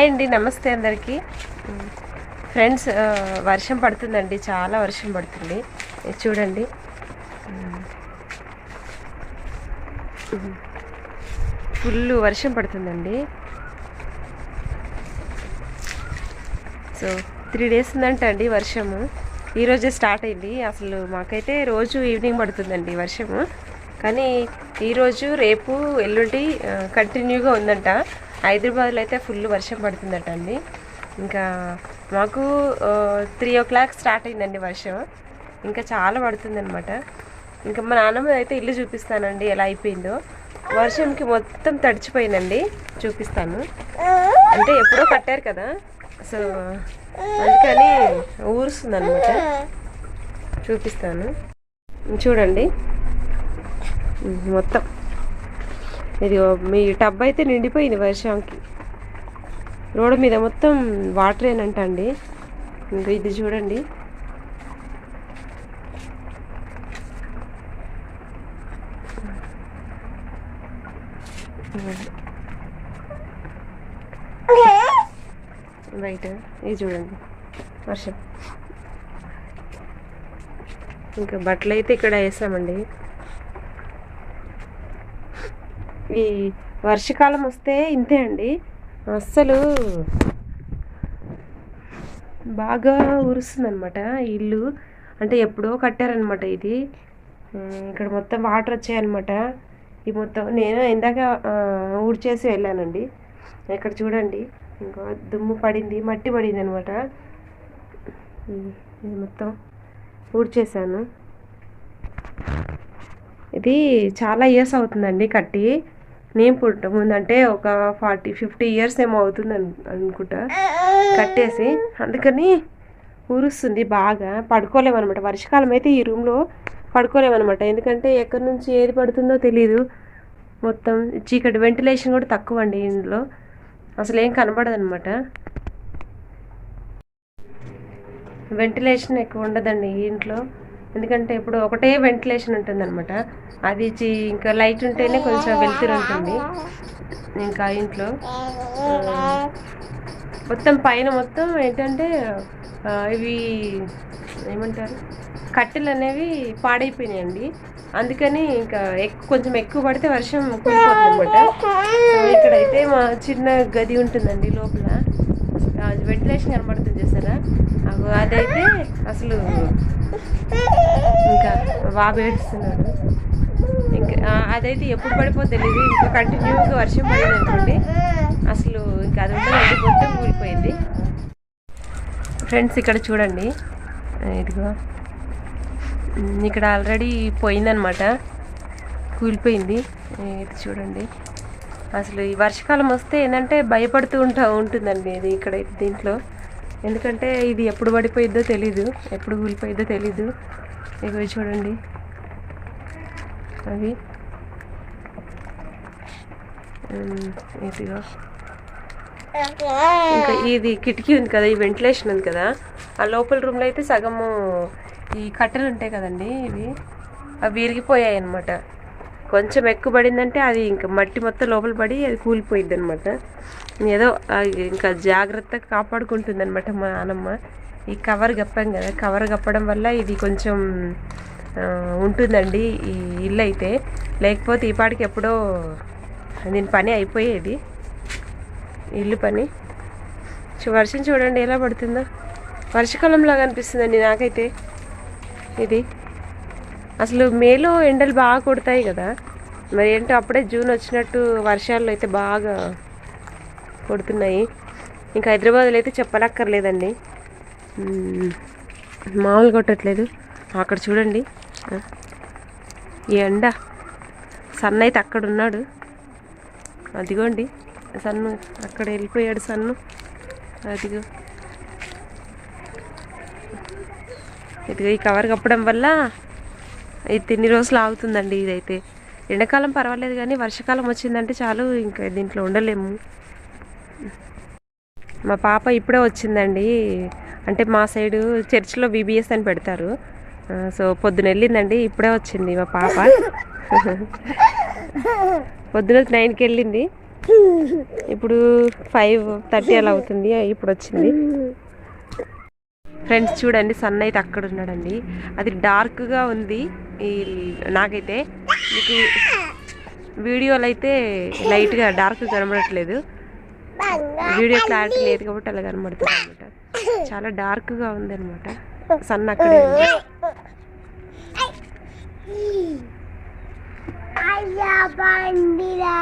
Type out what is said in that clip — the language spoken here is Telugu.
హాయ్ అండి నమస్తే అందరికీ. ఫ్రెండ్స్ వర్షం పడుతుందండి చాలా వర్షం పడుతుంది. చూడండి. ఫుల్ వర్షం పడుతుందండి. సో త్రీ డేస్ ఉందంట అండి వర్షము. ఈరోజే స్టార్ట్ అయింది. అసలు మాకైతే రోజు ఈవినింగ్ పడుతుందండి వర్షము. కానీ ఈరోజు రేపు ఎల్లుండి కంటిన్యూగా ఉందంట. హైదరాబాద్లో అయితే ఫుల్ వర్షం పడుతుందట అండి. ఇంకా మాకు త్రీ ఓ క్లాక్ స్టార్ట్ అయిందండి వర్షం. ఇంకా చాలా పడుతుందన్నమాట. ఇంకా మా నాన్నమ్మ అయితే ఇల్లు చూపిస్తానండి ఎలా అయిపోయిందో. వర్షంకి మొత్తం తడిచిపోయిందండి చూపిస్తాను. అంటే ఎప్పుడో కట్టారు కదా సో అందుకని ఊరుస్తుంది అనమాట చూపిస్తాను. చూడండి. మొత్తం. ఇది మీ టబ్ అయితే నిండిపోయింది వర్షంకి రోడ్డు మీద మొత్తం వాటర్ ఏనంట అండి ఇంకా ఇది చూడండి. బయట ఇది చూడండి. వర్షం. ఇంకా బట్టలు అయితే ఇక్కడ వేసామండి. ఈ వర్షాకాలం వస్తే ఇంతే అండి. అస్సలు బాగా ఉరుస్తుందన్నమాట ఇల్లు. అంటే ఎప్పుడో కట్టారనమాట ఇది. ఇక్కడ మొత్తం వాటర్ వచ్చాయన్నమాట. ఈ మొత్తం నేను ఇందాక ఊడ్చేసి వెళ్ళానండి. ఇక్కడ చూడండి. ఇంకా దుమ్ము పడింది మట్టి పడింది అనమాట ఇది మొత్తం ఊడ్చేసాను ఇది చాలా ఇయర్స్ అవుతుందండి కట్టి. నేను పుట్ట అంటే ఒక ఫార్టీ ఫిఫ్టీ ఇయర్స్ ఏమో అవుతుంది అనుకుంటా. కట్టేసి అందుకని ఊరుస్తుంది బాగా. పడుకోలేమన్నమాట వర్షాకాలం అయితే ఈ రూమ్లో పడుకోలేమన్నమాట ఎందుకంటే ఎక్కడి నుంచి ఏది పడుతుందో తెలియదు మొత్తం చీకటి వెంటిలేషన్ కూడా తక్కువ అండి ఇందులో అసలు ఏం కనబడదు అనమాట వెంటిలేషన్ ఎక్కువ ఉండదండి ఈ ఇంట్లో. ఎందుకంటే ఇప్పుడు ఒకటే వెంటిలేషన్ ఉంటుంది అనమాట అది ఇంకా లైట్ ఉంటేనే కొంచెం వెలుతురు ఉంటుంది. ఇంకా ఇంట్లో మొత్తం పైన మొత్తం ఏంటంటే ఇవి ఏమంటారు? కట్టెలు అనేవి పాడైపోయినాయండి. అందుకని ఇంకా ఎక్కువ కొంచెం ఎక్కువ పడితే వర్షం కూలిపోతుంది అనమాట ఇక్కడైతే మా చిన్న గది ఉంటుందండి లోపల. అది వెంటిలేషన్ కనబడుతుంది చూసారా? అదైతే అసలు ఇంకా బాబు ఏడుస్తున్నాడు. ఇంకా అదైతే ఎప్పుడు పడిపో తెలియదు ఇంకా కంటిన్యూగా వర్షం పడింది అనుకోండి అసలు ఇంకా అది ఉండదండి మొత్తం కూలిపోయింది. ఫ్రెండ్స్ ఇక్కడ చూడండి. ఇదిగో. ఇక్కడ ఆల్రెడీ పోయిందనమాట కూలిపోయింది. ఇది చూడండి. అసలు ఈ వర్షాకాలం వస్తే ఏంటంటే భయపడుతూ ఉంటా ఉంటుందండి ఇది ఇక్కడ దీంట్లో. ఎందుకంటే ఇది ఎప్పుడు పడిపోయిద్దో తెలీదు ఎప్పుడు కూలిపోయిద్దో తెలీదు. ఇవి చూడండి. అవి. ఇదిగో. ఇంకా ఇది కిటికీ ఉంది కదా ఈ వెంటిలేషన్ ఉంది కదా ఆ లోపల రూమ్లో అయితే సగము ఈ కట్టెలు ఉంటాయి కదండి ఇవి అవి విరిగిపోయాయి అనమాట కొంచెం ఎక్కువ పడిందంటే అది ఇంకా మట్టి మొత్తం లోపల పడి అది కూలిపోయిద్ది అనమాట ఏదో ఇంకా జాగ్రత్తగా కాపాడుకుంటుంది అనమాట మా నాన్నమ్మ ఈ కవర్ కప్పాం కదా కవర్ కప్పడం వల్ల ఇది కొంచెం ఉంటుందండి ఈ ఇల్లు అయితే లేకపోతే ఈ పాటికి ఎప్పుడో దీని పని అయిపోయేది. ఇల్లు పని. వర్షం చూడండి ఎలా పడుతుందో. వర్షాకాలంలాగా అనిపిస్తుందండి నాకైతే. ఇది. అసలు మేలో ఎండలు బాగా కొడతాయి కదా. మరి ఏంటో అప్పుడే జూన్ వచ్చినట్టు వర్షాలు అయితే బాగా కొడుతున్నాయి. ఇంకా హైదరాబాద్లో అయితే చెప్పనక్కర్లేదండి. మామూలు కొట్టట్లేదు. అక్కడ చూడండి. ఈ ఎండ. సన్ అయితే అక్కడ ఉన్నాడు. అదిగోండి. సన్ను అక్కడ వెళ్ళిపోయాడు సన్ను అదిగో. ఇదిగో ఈ కవర్ కప్పడం వల్ల ఇది తిన్ని రోజులు ఆగుతుందండి ఇదైతే. ఎండాకాలం పర్వాలేదు కానీ వర్షాకాలం వచ్చిందంటే చాలు ఇంకా దీంట్లో ఉండలేము. మా పాప ఇప్పుడే వచ్చిందండి. అంటే మా సైడు చర్చిలో బీబీఎస్ అని పెడతారు. సో పొద్దున వెళ్ళిందండి ఇప్పుడే వచ్చింది మా పాప. పొద్దున నైన్కి వెళ్ళింది. ఇప్పుడు ఫైవ్ థర్టీ అలా అవుతుంది ఇప్పుడు వచ్చింది. ఫ్రెండ్స్ చూడండి సన్ అయితే అక్కడ ఉన్నాడండి. అది డార్క్గా ఉంది. ఈ నాకైతే మీకు వీడియోలు అయితే లైట్గా డార్క్ కనబడట్లేదు. వీడియో క్లారిటీ లేదు కాబట్టి అలా కనబడుతుంది అనమాట చాలా డార్క్గా ఉంది అనమాట సన్న అక్కడే ఉంది. అయ్యా బండిరా.